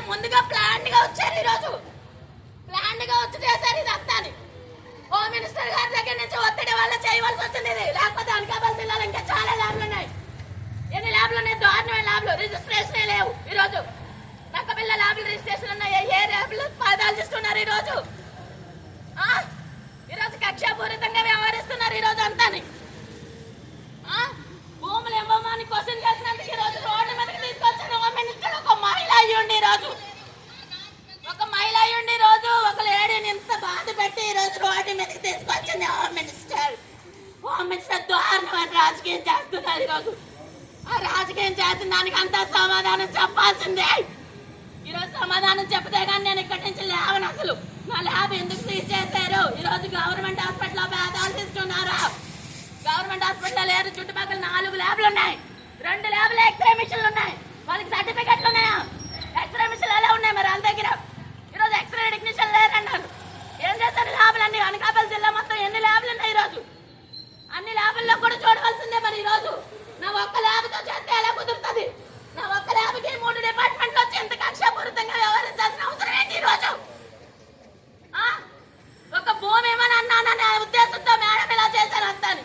అంటే ముందుగా ప్లాన్గా వచ్చారు ఈరోజు. ప్లాన్గా వచ్చి చేశారు ఇదంతా హోమ్ మినిస్టర్ గారి దగ్గర నుంచి ఒత్తిడి వల్ల చేయవలసి వచ్చింది ఇది. లేకపోతే అనకాపల్లి జిల్లాలో ఇంకా చాలా ల్యాబ్లు ఉన్నాయి. ఎన్ని ల్యాబ్లు ఉన్నాయి? దారుణమైన ల్యాబ్లు. రిజిస్ట్రేషన్ లేవు ఈరోజు. రోజు నక్కపిల్ల ల్యాబ్లు రిజిస్ట్రేషన్ ఉన్నాయి. ఏ ల్యాబ్లు? పదాలు చేస్తున్నారు ఈరోజు ఆ? ఈ రోజు కక్షాపూరితంగా వ్యవహరిస్తున్నారు ఈ రోజు అంతాని ఆ? భూములు ఇవ్వమని క్వశ్చన్ చేసినందుకు ఈ రోజు రోడ్డు మీదకి తీసుకొచ్చిన హోమ్ మినిస్టర్ ఒక మహిళ అయ్యుండి ఈ రోజు ఒక మహిళ అయ్యుండి ఈ రోజు ఒక లేడీని ఇంత బాధ పెట్టి ఈ రోజు రోడ్డు మీదకి తీసుకొచ్చింది హోమ్ మినిస్టర్ హోమ్ మినిస్టర్ దారుణమైన రాజకీయం చేస్తున్నారు ఈరోజు. ఆ రాజకీయం చేసిన దానికి అంతా సమాధానం చెప్పాల్సిందే. ఈరోజు సమాధానం చెప్తే కానీ నేను ఇక్కడి నుంచి లేవను అసలు. నా ల్యాబ్ ఎందుకు సీజ్ చేశారు? రోజు గవర్నమెంట్ హాస్పిటల్ పేదాలు తీస్తున్నారా గవర్నమెంట్ హాస్పిటల్ లేరు చుట్టుపక్కల నాలుగు ల్యాబ్లు ఉన్నాయి రెండు ల్యాబ్లు ఎక్స్రే మిషన్లు ఉన్నాయి వాళ్ళకి సర్టిఫికెట్లు ఉన్నాయా ఎక్స్రే మిషన్లు ఎలా ఉన్నాయి మరి వాళ్ళ దగ్గర ఈరోజు ఎక్స్రే టెక్నీషియన్ లేరన్నారు ఏం చేస్తారు ల్యాబ్లు అన్ని అనకాపల్లి జిల్లా మొత్తం ఎన్ని ల్యాబ్లు ఉన్నాయి ఈరోజు అన్ని ల్యాబుల్లో కూడా చూడవలసిందే మరి ఈరోజు నా ఒక్క ల్యాబ్తో చేస్తే ఎలా కుదురుతుంది నా ఒక్క ల్యాబ్కి మూడు డిపార్ట్మెంట్లు వచ్చి ఎంత కక్షాపూరితంగా వ్యవహరించాల్సిన అవసరం ఏంటి ఈరోజు ఆ? ఒక భూమి ఏమని అన్నాననే ఉద్దేశంతో మేడం ఇలా చేశారు అంతాని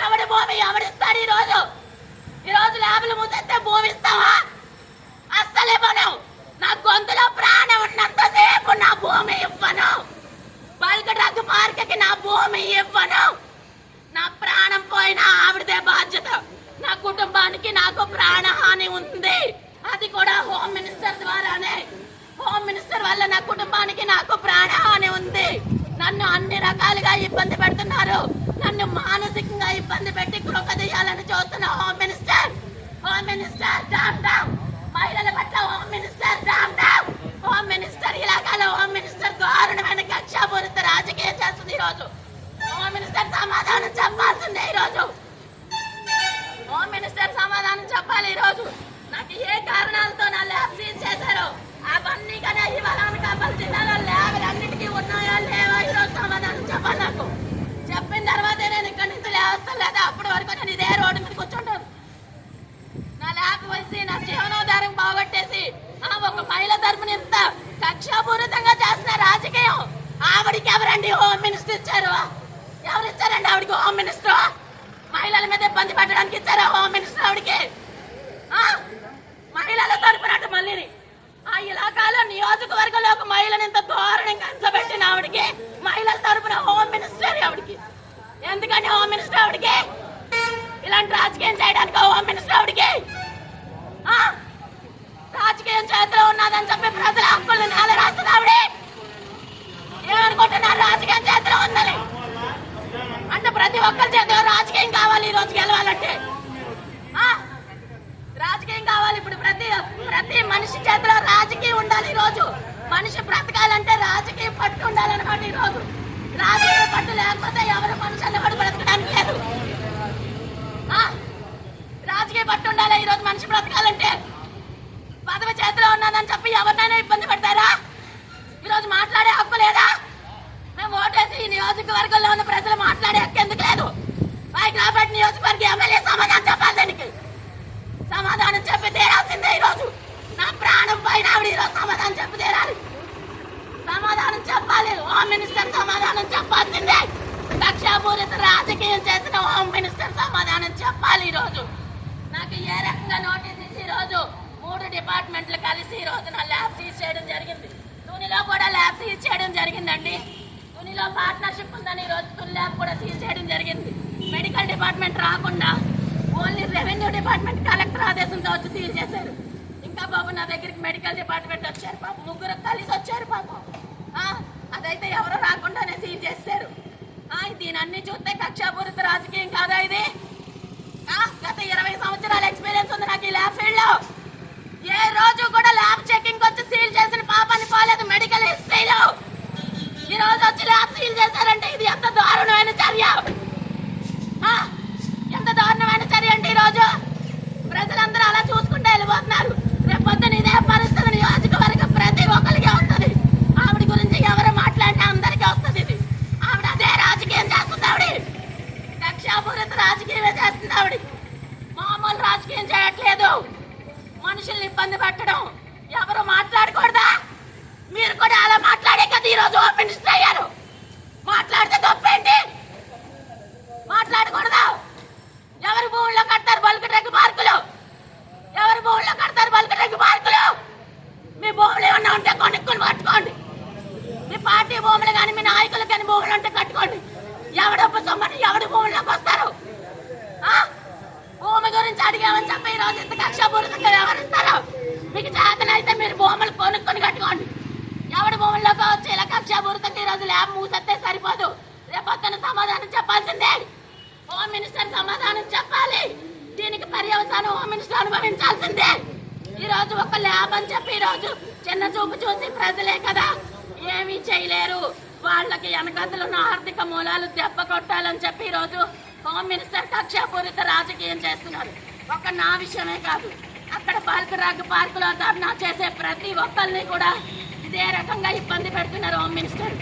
ఎవడి భూమి ఎవడిస్తాడు ఈ రోజు ఈ రోజు మూసేస్తే భూమి ఇస్తావా? అస్సలు ఇవ్వను నా గొంతులో ప్రాణం ఉన్నంతసేపు నా భూమి ఇవ్వను. బల్క్ డ్రగ్ మార్కెట్కి నా భూమి ఇవ్వను. నా ప్రాణం పోయినా ఆవిడదే బాధ్యత. నా కుటుంబానికి నాకు ప్రాణహాని ఉంది. అది కూడా హోమ్ మినిస్టర్ ద్వారానే. హోమ్ మినిస్టర్ వల్ల నా కుటుంబానికి నాకు ప్రాణహాని ఉంది. నన్ను అన్ని రకాలుగా ఇబ్బంది పెడుతున్నారు. నిన్ను మానసికంగా ఇబ్బంది పెట్టి కృంగదీయాలని చూస్తున్న home minister home minister down down మహిళల పట్ల home minister down down home minister ఇలాకాల హోమ్ మినిస్టర్ దారుణమైన కక్షాపూరిత రాజకీయం చేస్తుంది ఈ రోజు హోమ్ మినిస్టర్ సమాధానం చెప్పాల్సిందే ఈ రోజు హోమ్ మినిస్టర్ సమాధానం చెప్పాలి ఈ రోజు నాకు ఏ కారణాలతో నా ల్యాబ్ సీజ్ చేశారో అవన్నీ కానీ ఇవాళ అనకాపల్లి జిల్లాలో ల్యాబ్లు అన్నిటికీ ఉన్నాయా లేవా ఈ రోజు సమాధానం చెప్పాలి నాకు చెప్పిన తర్వాతే నేను ఇక్కడి నుంచి లేస్తాను లేదా అప్పటి వరకు నేను ఇదే రోడ్డు మీద కూర్చుంటాను నా ల్యాబ్ వేసి నా జీవనోధారం బాగొట్టేసి ఆ ఒక మహిళ తరపున ఇంత కక్షాపూరితంగా చేస్తున్న రాజకీయం ఆవిడికి ఎవరండి హోమ్ మినిస్టర్ ఇచ్చారు. ఎవరు ఇచ్చారండి ఆవిడకి? Home minister? మహిళల మీద ఇబ్బంది పెట్టడానికి ఇచ్చారు హోమ్ మినిస్టర్ ఆవిడకి? మహిళల తరపునట్టు మళ్ళీ ఆ ఇలాకాలో నియోజకవర్గంలో ఒక మహిళను ఇంత దారుణంగా అంచబెట్టిన ఆవిడకి మహిళల తరపున హోమ్ మినిస్టర్ ఆవిడకి. ఎందుకని హోమ్ మినిస్టర్ ఆవిడకి? ఇలాంటి రాజకీయం చేయడానికి హోమ్ మినిస్టర్ ఆవిడకి? రాజకీయం చేతిలో ఉన్నదని చెప్పి ప్రజల హక్కులు నేల రాస్తుంది ఆవిడే. ఏమనుకుంటున్నారు? రాజకీయం చేతిలో ఉందని. అంటే ప్రతి ఒక్కరి చేతిలో రాజకీయం కావాలి ఈ రోజు గెలవాలంటే. ఆ? రాజకీయం కావాలి ఇప్పుడు ప్రతి ప్రతి మనిషి చేతిలో రాజకీయం ఉండాలి ఈ రోజు. మనిషి బ్రతకాలంటే రాజకీయ పట్టు ఉండాలన్నమాట ఈ రోజు. రాజకీయ పట్టు లేకపోతే ఎవరు మనిషి అన్నవాడు బ్రతకడానికి లేదు. రాజకీయ పట్టు ఉండాలి ఈ రోజు మనిషి బ్రతకాలంటే. పదవి చేతిలో ఉన్నదని చెప్పి ఎవరినైనా ఇబ్బంది పెడతారా? ఈరోజు మాట్లాడే హక్కు లేదా మేము ఓటేసి ఈ నియోజకవర్గంలో ఉన్న ప్రజలు మాట్లాడే ఎందుకు లేదు? హైదరాబాద్ నియోజకవర్గ ఎమ్మెల్యే సమాధానం చెప్పాలి దానికి. సమాధానం చెప్పి తీరాల్సిందే ఈరోజు. నా ప్రాణం పైన ఆవిడ ఈరోజు సమాధానం చెప్పి తీరాలి. సమాధానం చెప్పాలి. హోమ్ మినిస్టర్ సమాధానం చెప్పాల్సిందే. లక్ష్యాపూరిత రాజకీయం చేసిన హోమ్ మినిస్టర్ సమాధానం చెప్పాలి ఈరోజు. నాకు ఏ రకంగా నోటీస్ ఇచ్చి ఈరోజు మూడు డిపార్ట్మెంట్లు కలిసి ఈ నా ల్యాబ్ సీజ్ చేయడం జరిగింది. దూనిలో కూడా ల్యాబ్ సీజ్ చేయడం జరిగిందండి. తునిలో పార్ట్నర్షిప్ ఉందని ఈరోజు రోజు తుని ల్యాబ్ కూడా సీల్ చేయడం జరిగింది. మెడికల్ డిపార్ట్మెంట్ రాకుండా ఓన్లీ రెవెన్యూ డిపార్ట్మెంట్ కలెక్టర్ ఆదేశంతో వచ్చి సీల్ చేశారు. ఇంకా బాబు నా దగ్గరికి మెడికల్ డిపార్ట్మెంట్ వచ్చారు పాపం ముగ్గురు కలిసి వచ్చారు పాపం అదైతే ఎవరు రాకుండానే సీల్ చేశారు. దీని అన్ని చూస్తే కక్షాపూరిత రాజకీయం కాదా ఇది? గత ఇరవై సంవత్సరాల ఎక్స్పీరియన్స్ ఉంది నాకు ఈ ల్యాబ్ ఫీల్డ్లో. ఏ రోజు కూడా ల్యాబ్ చెకింగ్ వచ్చి సీల్ చేసిన పాపాన్ని పోలేదు మెడికల్ హిస్టరీలో ఈ రోజు వచ్చి ల్యాబ్ సీల్ చేశారంటే ఇది ఎంత దారుణమైన చర్య ఆ, ఎంత దారుణమైన చర్య అంటే ఈ రోజు ప్రజలందరూ అలా చూసుకుంటే వెళ్ళిపోతున్నారు రేపొద్దున ఇదే పరిస్థితి నియోజకవర్గం ప్రతి ఒక్కరికి వస్తుంది ఆవిడ గురించి ఎవరు మాట్లాడినా అందరికీ వస్తుంది ఇది ఆవిడ అదే రాజకీయం చేస్తుంది ఆవిడ కక్షాపూరిత రాజకీయమే చేస్తుంది ఆవిడ మామూలు రాజకీయం చేయట్లేదు మనుషుల్ని ఇబ్బంది పెట్టడం ఎవరు మాట్లాడకూడదా మీరు కూడా అలా మాట్లాడే కదా ఈరోజు హోమ్ మినిస్టర్ అయ్యారు మాట్లాడితే తప్పేంటి మాట్లాడకూడదా ఎవరి భూముల్లో కడతారు బల్క్ ట్రక్ పార్కులు ఎవరి భూముల్లో కడతారు బల్క్ ట్రక్ పార్కులు మీ భూములు ఏమన్నా ఉంటే కొనుక్కొని పట్టుకోండి. మీ పార్టీ భూములు కానీ మీ నాయకులు కానీ భూములు ఉంటే కట్టుకోండి. ఎవడొప్ప సొమ్మని ఎవడి భూముల్లోకి వస్తారు? భూమి గురించి అడిగామని చెప్పి ఈ రోజు ఇంత కక్షపూరితంగా వ్యవహరిస్తారు? మీకు చేతనైతే మీరు భూములు కొనుక్కొని కట్టుకోండి. ఎవడి భూముల్లోకి వచ్చి ఇలా కక్షపూరితంగా ఈ రోజు ల్యాబ్ మూసేస్తే సరిపోదు. రేపొద్దున సమాధానం చెప్పాల్సిందే. హోమ్ మినిస్టర్ సమాధానం చెప్పాలి. దీనికి పర్యవసానం హోమ్ మినిస్టర్ అనుభవించాల్సిందే. ఈ రోజు ఒక ల్యాబ్ అని చెప్పి ఈ రోజు చిన్న చూపు చూసి ప్రజలే కదా? ఏమీ చేయలేరు. వాళ్ళకి వెనకతలు ఉన్న ఆర్థిక మూలాలు దెబ్బ కొట్టాలని చెప్పి ఈరోజు రోజు హోమ్ మినిస్టర్ కక్షాపూరిత రాజకీయం చేస్తున్నారు. ఒక నా విషయమే కాదు. అక్కడ పార్కు రాగ్ పార్కులో ధర్నా చేసే ప్రతి ఒక్కరిని కూడా ఇదే రకంగా ఇబ్బంది పెడుతున్నారు హోమ్ మినిస్టర్.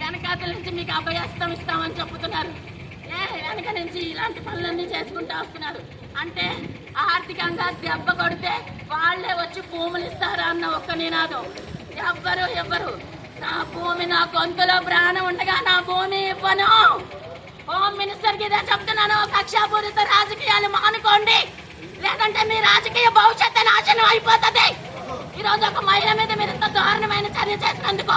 వెనకాతల నుంచి మీకు అభయస్తం ఇస్తామని చెబుతున్నారు. ఏ వెనక నుంచి ఇలాంటి పనులన్నీ చేసుకుంటూ వస్తున్నారు. అంటే ఆర్థికంగా దెబ్బ కొడితే వాళ్ళే వచ్చి భూములు ఇస్తారా అన్న ఒక్క నినాదం. ఎవ్వరు ఎవ్వరు. నా భూమి నా గొంతులో ప్రాణం ఉండగా నా భూమి ఇవ్వను. హోమ్ మినిస్టర్కి ఇదే చెప్తున్నాను. కక్షాపూరిత రాజకీయాలు మానుకోండి. లేదంటే మీ రాజకీయ భవిష్యత్తు నాశనం అయిపోతుంది. ఈరోజు ఒక మహిళ మీద మీరు ఇంత దారుణమైన చర్య చేసినందుకు